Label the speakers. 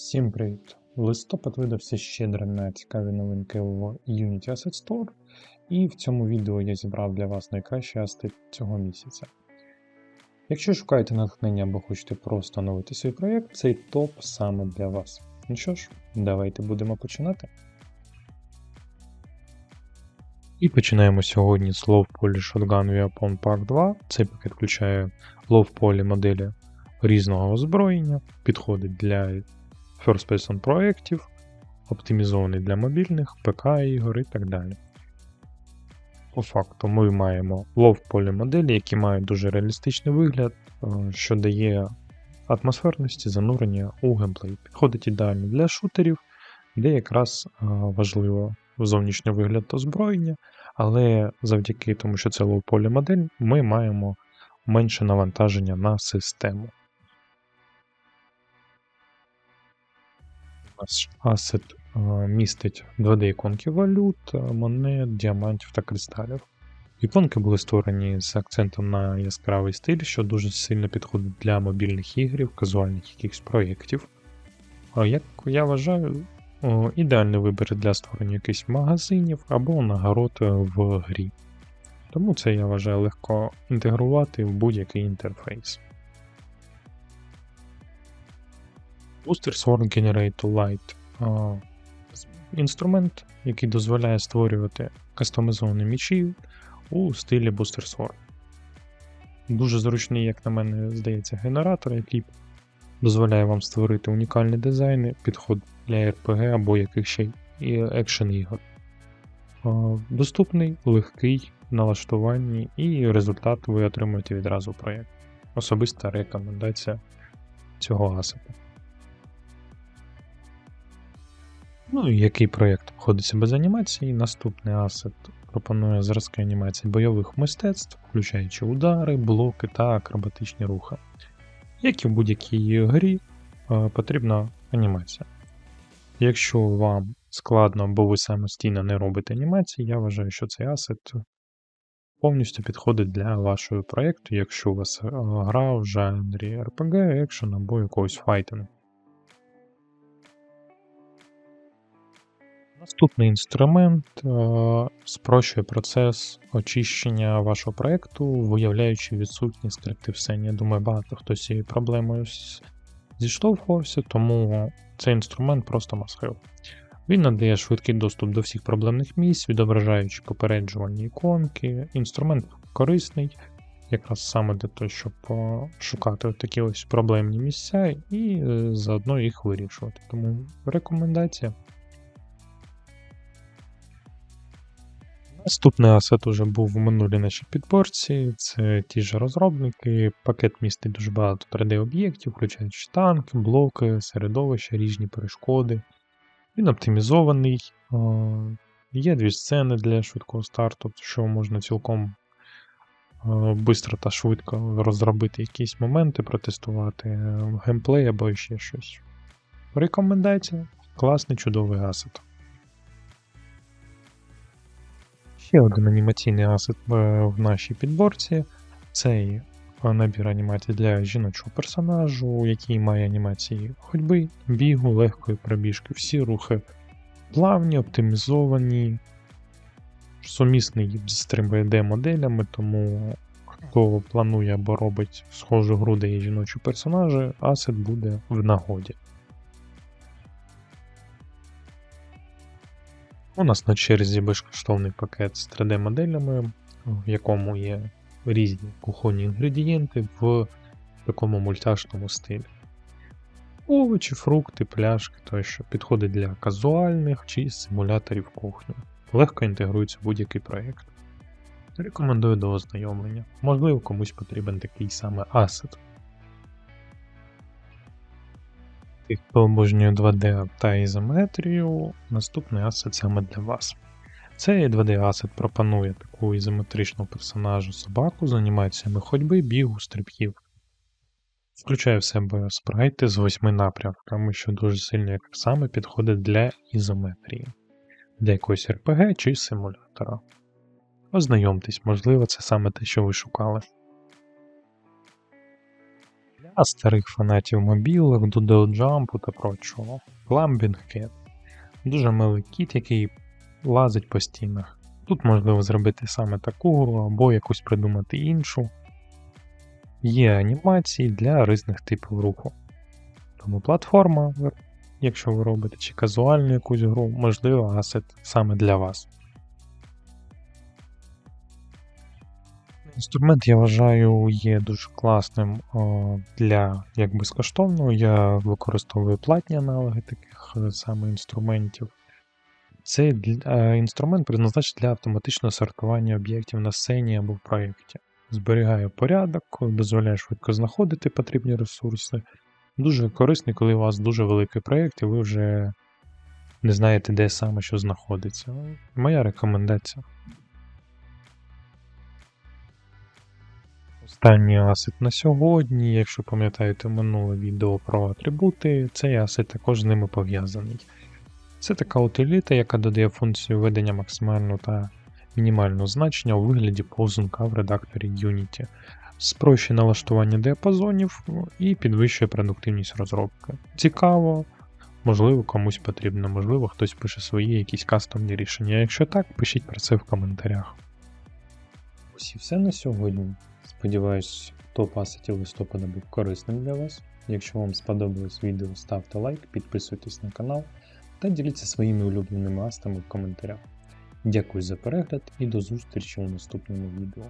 Speaker 1: Всім привіт! Листопад видався щедрим на цікаві новинки в Unity Asset Store, і в цьому відео я зібрав для вас найкращі асти цього місяця. Якщо шукаєте натхнення або хочете просто оновити свій проєкт, цей топ саме для вас. Ну що ж, давайте будемо починати. І починаємо сьогодні з Love Poly Shotgun Weapon Pack 2. Цей пакет включає Love Poly моделі різного озброєння, підходить для First Person проєктів, оптимізований для мобільних, ПК ігор і так далі. По факту ми маємо Poly моделі, які мають дуже реалістичний вигляд, е, що дає атмосферності занурення у геймплей. Підходить ідеально для шутерів, де якраз е, важливо зовнішній вигляд озброєння, але завдяки тому, що це Poly модель, ми маємо менше навантаження на систему. Наш асет е, містить 2D-іконки валют, е, монет, діамантів та кристалів. Іконки були створені з акцентом на яскравий стиль, що дуже сильно підходить для мобільних ігрів, казуальних якихось проєктів. Як я вважаю, ідеальний вибір для створення якихось магазинів або нагород е, в грі. Тому це я вважаю легко інтегрувати в будь-який інтерфейс. Booster Sword Generator Light інструмент, який дозволяє створювати кастомізовані мічі у стилі Booster Sword. Дуже зручний, як на мене, здається, генератор, який дозволяє вам створити унікальні дизайни, підход для RPG або яких ще екшен ігор. Доступний, легкий налаштуванні, і результат ви отримуєте відразу в проєкт. Особиста рекомендація цього асета. Ну який проєкт обходиться без анімації? Наступний асет пропонує зразки анімації бойових мистецтв, включаючи удари, блоки та акробатичні рухи. Як і в будь-якій грі, е, потрібна анімація. Якщо вам складно, бо ви самостійно не робите анімації, я вважаю, що цей асет повністю підходить для вашого проєкту, якщо у вас е, гра в жанрі RPG, екшен або якогось файтингу. Наступний інструмент е, спрощує процес очищення вашого проєкту, виявляючи відсутність сцені. Я думаю, багато хто з цією проблемою зіштовхувався, тому цей інструмент просто масхив. Він надає швидкий доступ до всіх проблемних місць, відображаючи попереджувальні іконки. Інструмент корисний, якраз саме для того, щоб шукати такі ось проблемні місця і е, заодно їх вирішувати. Тому рекомендація. Наступний асет уже був в минулій нашій підборці. Це ті ж розробники. Пакет містить дуже багато 3D-об'єктів, включаючи танки, блоки, середовища, різні перешкоди. Він оптимізований. Є дві сцени для швидкого старту, що можна цілком швидко та швидко розробити якісь моменти, протестувати геймплей або ще щось. Рекомендація класний чудовий асет. Ще один анімаційний асет е, в нашій підборці. Цей набір анімацій для жіночого персонажу, який має анімації ходьби, бігу, легкої пробіжки. Всі рухи плавні, оптимізовані, сумісний з 3D моделями, тому хто планує або робить схожу гру, де є жіночі персонажі, асет буде в нагоді. У нас на черзі безкоштовний пакет з 3D-моделями, в якому є різні кухонні інгредієнти в такому мультяшному стилі. Овочі, фрукти, пляшки тощо підходить для казуальних чи симуляторів кухні. Легко інтегрується в будь-який проєкт. Рекомендую до ознайомлення. Можливо, комусь потрібен такий саме асет. Тих, хто обожнює 2D та ізометрію, наступний асет саме для вас. Цей 2D-асет пропонує таку ізометричну персонажу собаку з анімаціями ходьби, бігу, стрибків. Включає в себе спрайти з восьми напрямками, що дуже сильно як саме підходить для ізометрії, для якогось RPG чи симулятора. Ознайомтесь, можливо, це саме те, що ви шукали. Для старих фанатів мобілок, Jump та прочого. Climbing Cat. Дуже милий кіт, який лазить по стінах. Тут можливо зробити саме таку гру або якусь придумати іншу. Є анімації для різних типів руху. Тому платформа, якщо ви робите, чи казуальну якусь гру, можливо, асет саме для вас. Інструмент, я вважаю, є дуже класним для як безкоштовного. Я використовую платні аналоги таких е, саме інструментів. Цей е, інструмент призначений для автоматичного сортування об'єктів на сцені або в проєкті. Зберігає порядок, дозволяє швидко знаходити потрібні ресурси. Дуже корисний, коли у вас дуже великий проєкт, і ви вже не знаєте, де саме що знаходиться. Моя рекомендація. Останній асет на сьогодні, якщо пам'ятаєте минуле відео про атрибути, цей асет також з ними пов'язаний. Це така утиліта, яка додає функцію ведення максимального та мінімального значення у вигляді повзунка в редакторі Unity, спрощує налаштування діапазонів і підвищує продуктивність розробки. Цікаво, можливо, комусь потрібно, можливо, хтось пише свої якісь кастомні рішення. Якщо так, пишіть про це в коментарях. Ось і все на сьогодні. Сподіваюсь, топ асетів листопада був корисним для вас. Якщо вам сподобалось відео, ставте лайк, підписуйтесь на канал та діліться своїми улюбленими астами в коментарях. Дякую за перегляд і до зустрічі у наступному відео.